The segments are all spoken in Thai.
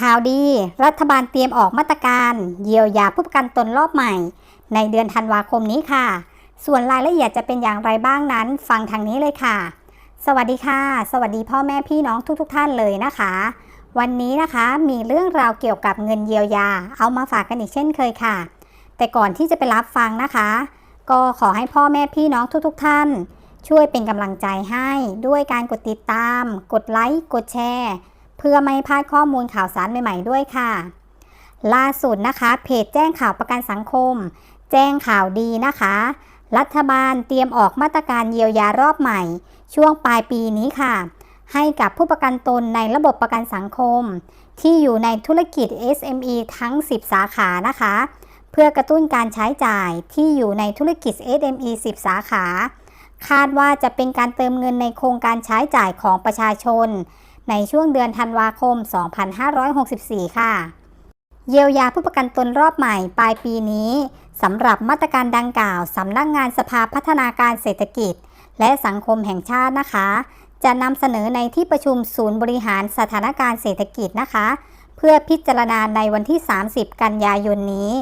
ข่าวดี รัฐบาลเตรียมออกมาตรการ เยียวยาผู้ประกันตนรอบใหม่ ในเดือนธันวาคมนี้ค่ะ ส่วนรายละเอียดจะเป็นอย่างไรบ้างนั้น ฟังทางนี้เลยค่ะ สวัสดีค่ะ สวัสดีพ่อแม่พี่น้องทุกๆทท่านเลยนะคะ วันนี้นะคะมีเรื่องราวเกี่ยวกับเงินเยียวยา เอามาฝากกันอีกเช่นเคยค่ะ แต่ก่อนที่จะไปรับฟังนะคะ ก็ขอให้พ่อแม่พี่น้องทุกๆทท่าน ช่วยเป็นกำลังใจให้ด้วยการกดติดตาม กดไลค์กดแชร์ เพื่อไม่พลาดข้อมูลข่าวสารใหม่ ๆ ด้วยค่ะ ล่าสุดนะคะ เพจแจ้งข่าวประกันสังคม แจ้งข่าวดีนะคะ รัฐบาลเตรียมออกมาตรการเยียวยารอบใหม่ ช่วงปลายปีนี้ค่ะ ให้กับผู้ประกันตนในระบบประกันสังคม ที่อยู่ในธุรกิจ SME ทั้ง 10 สาขานะคะ เพื่อกระตุ้นการใช้จ่ายที่อยู่ในธุรกิจ SME 10 สาขา คาดว่าจะเป็นการเติมเงินในโครงการใช้จ่ายของประชาชน ในช่วงเดือนธันวาคม 2564 ค่ะ เยียวยาผู้ประกันตนรอบใหม่ปลายปีนี้สำหรับมาตรการดังกล่าวสำนักงงานสภาพัฒนาการเศรษฐกิจ และสังคมแห่งชาตินะคะ จะนำเสนอในที่ประชุมศูนย์บริหารสถานการณ์เศรษฐกิจนะคะ เพื่อพิจารณาในวันที่ 30 กันยายนนี้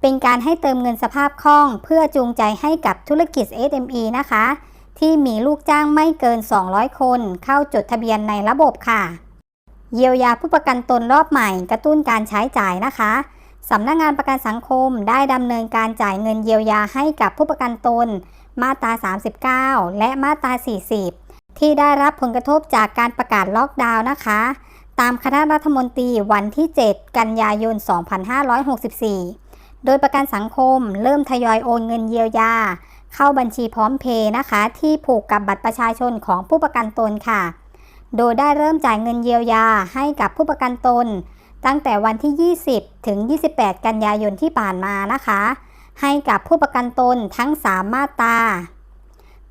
เป็นการให้เติมเงินสภาพคล่อง เพื่อจูงใจให้กับธุรกิจ SME นะคะ ที่มีลูกจ้างไม่เกิน 200 คน เข้าจดทะเบียนในระบบค่ะ เยียวยาผู้ประกันตนรอบใหม่กระตุ้นการใช้จ่ายนะคะสำนักงงานประกันสังคมได้ดำเนินการจ่ายเงินเยียวยาให้กับผู้ประกันตน มาตรา 39 และมาตรา 40 ที่ได้รับผลกระทบจากการประกาศล็อกดาวน์นะคะ ตามคณะรัฐมนตรีวันที่ 7 กันยายน 2564 โดยประกันสังคมเริ่มทยอยโอนเงินเยียวยา เข้าบัญชีพร้อมเพย์นะคะ ที่ผูกกับบัตรประชาชนของผู้ประกันตนค่ะ โดยได้เริ่มจ่ายเงินเยียวยาให้กับผู้ประกันตน ตั้งแต่วันที่ 20 ถึง 28 กันยายนที่ผ่านมานะคะ ให้กับผู้ประกันตนทั้ง 3 มาตรา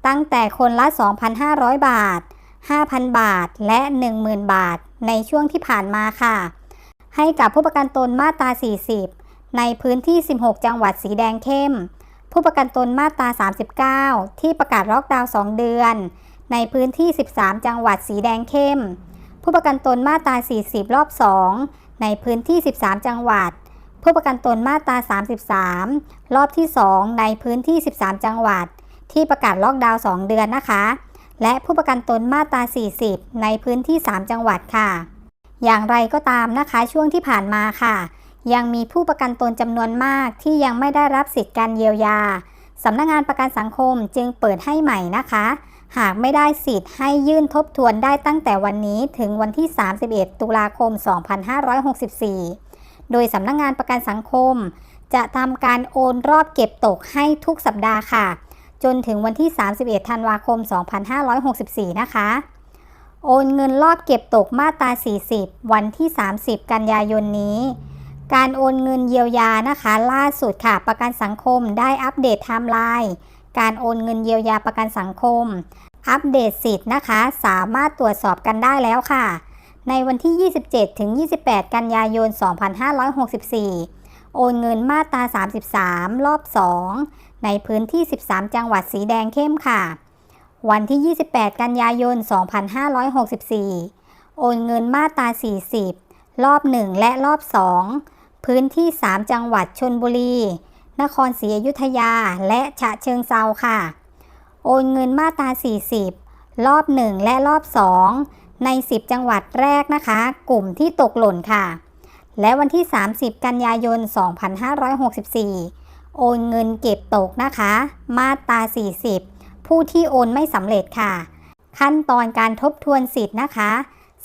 ตั้งแต่คนละ 2,500 บาท 5,000 บาท และ 10,000 บาท ในช่วงที่ผ่านมาค่ะ ให้กับผู้ประกันตนมาตรา 40 ในพื้นที่ 16 จังหวัดสีแดงเข้ม ผู้ประกันตนมาตรา 39 ที่ประกาศล็อกดาวน์2เดือน ในพื้นที่ 13 จังหวัดสีแดงเข้ม ผู้ประกันตนมาตรา 40 รอบ 2 ในพื้นที่ 13 จังหวัด ผู้ประกันตนมาตรา 33 รอบที่ 2 ในพื้นที่ 13 จังหวัด ที่ประกาศล็อกดาวน์2เดือนนะคะ และผู้ประกันตนมาตรา 40 ในพื้นที่ 3 จังหวัดค่ะ อย่างไรก็ตามนะคะช่วงที่ผ่านมาค่ะ ยังมีผู้ประกันตนจำนวนมากที่ยังไม่ได้รับสิทธิการเยียวยาสำนักงงานประกันสังคมจึงเปิดให้ใหม่นะคะ หากไม่ได้สิทธิ์ให้ยื่นทบทวนได้ตั้งแต่วันนี้ถึงวันที่ 31 ตุลาคม 2564 โดยสำนักงงานประกันสังคม จะทำการโอนรอบเก็บตกให้ทุกสัปดาห์ค่ะ จนถึงวันที่ 31 ธันวาคม 2564 นะคะ โอนเงินรอบเก็บตกมาตรา 40 วันที่ 30 กันยายนนี้ การโอนเงินเยียวยานะคะ ล่าสุดค่ะ ประกันสังคมได้อัปเดตไทม์ไลน์การโอนเงินเยียวยาประกันสังคม อัปเดตสิทธิ์นะคะ สามารถตรวจสอบกันได้แล้วค่ะ ในวันที่ 27 ถึง 28 กันยายน 2564 โอนเงินมาตรา 33 รอบ 2 ในพื้นที่ 13 จังหวัดสีแดงเข้มค่ะ วันที่ 28 กันยายน 2564 โอนเงินมาตรา 40 รอบ 1 และรอบ 2 พื้นที่ 3 จังหวัดชนบุรี นครศรีอยุธยา และฉะเชิงเซาค่ะ โอนเงินมาตรา 40 รอบ 1 และรอบ 2 ใน 10 จังหวัดแรกนะคะ กลุ่มที่ตกหล่นค่ะ และวันที่ 30 กันยายน 2564 โอนเงินเก็บตกนะคะ มาตรา 40 ผู้ที่โอนไม่สำเร็จค่ะ ขั้นตอนการทบทวนสิทธิ์นะคะ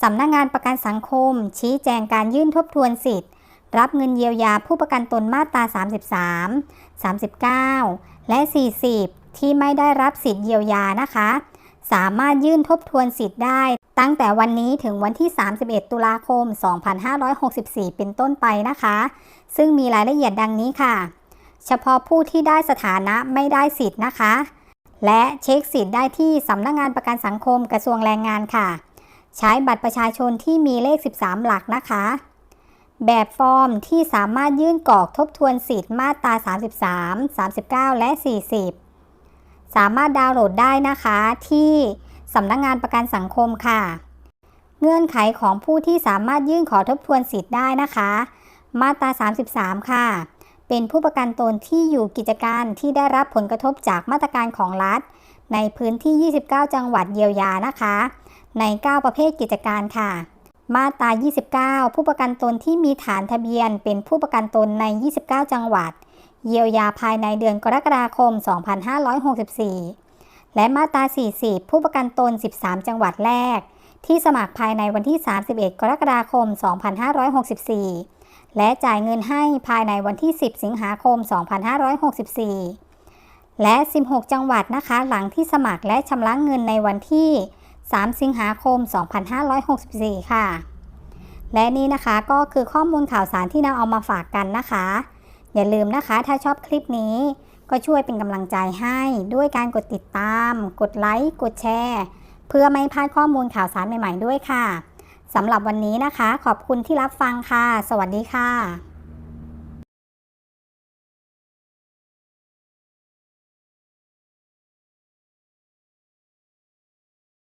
สำนักงงานประกันสังคม ชี้แจงการยื่นทบทวนสิทธิ์ รับเงินเยียวยาผู้ประกันตนมาตรา 33 39 และ 40 ที่ไม่ได้รับสิทธิ์เยียวยานะคะ สามารถยื่นทบทวนสิทธิ์ได้ ตั้งแต่วันนี้ถึงวันที่ 31 ตุลาคม 2564 เป็นต้นไปนะคะ ซึ่งมีรายละเอียดดังนี้ค่ะ เฉพาะผู้ที่ได้สถานะไม่ได้สิทธิ์นะคะ และเช็คสิทธิ์ได้ที่สำนักงงานประกันสังคมกระทรวงแรงงานค่ะ ใช้บัตรประชาชนที่มีเลข 13 หลักนะคะ แบบฟอร์มที่สามารถยื่นกรอกทบทวนสิทธิ์มาตรา 33 39 และ 40 สามารถดาวน์โหลดได้นะคะที่สำนักงงานประกันสังคมค่ะ เงื่อนไขของผู้ที่สามารถยื่นขอทบทวนสิทธิ์ได้นะคะ มาตรา 33 ค่ะ เป็นผู้ประกันตนที่อยู่กิจการที่ได้รับผลกระทบจากมาตรการของรัฐ ในพื้นที่ 29 จังหวัดเยียวยานะคะ ใน 9 ประเภทกิจการค่ะ มาตรา 29 ผู้ประกันตนที่มีฐานทะเบียนเป็นผู้ประกันตนใน 29 จังหวัด เยียวยาภายในเดือนกรกฎาคม 2564 และมาตรา 40 ผู้ประกันตน 13 จังหวัดแรก ที่สมัครภายในวันที่ 31 กรกฎาคม 2564 และจ่ายเงินให้ภายในวันที่ 10 สิงหาคม 2564 และ 16 จังหวัดนะคะ หลังที่สมัครและชำระเงินในวันที่ 3 สิงหาคม 2564 ค่ะ และนี่นะคะก็คือข้อมูลข่าวสารที่นำเอามาฝากกันนะคะ อย่าลืมนะคะถ้าชอบคลิปนี้ก็ช่วยเป็นกำลังใจให้ด้วยการกดติดตาม กดไลค์ กดแชร์ เพื่อไม่พลาดข้อมูลข่าวสารใหม่ ๆ ด้วยค่ะสำหรับวันนี้นะคะ ขอบคุณที่รับฟังค่ะ สวัสดีค่ะ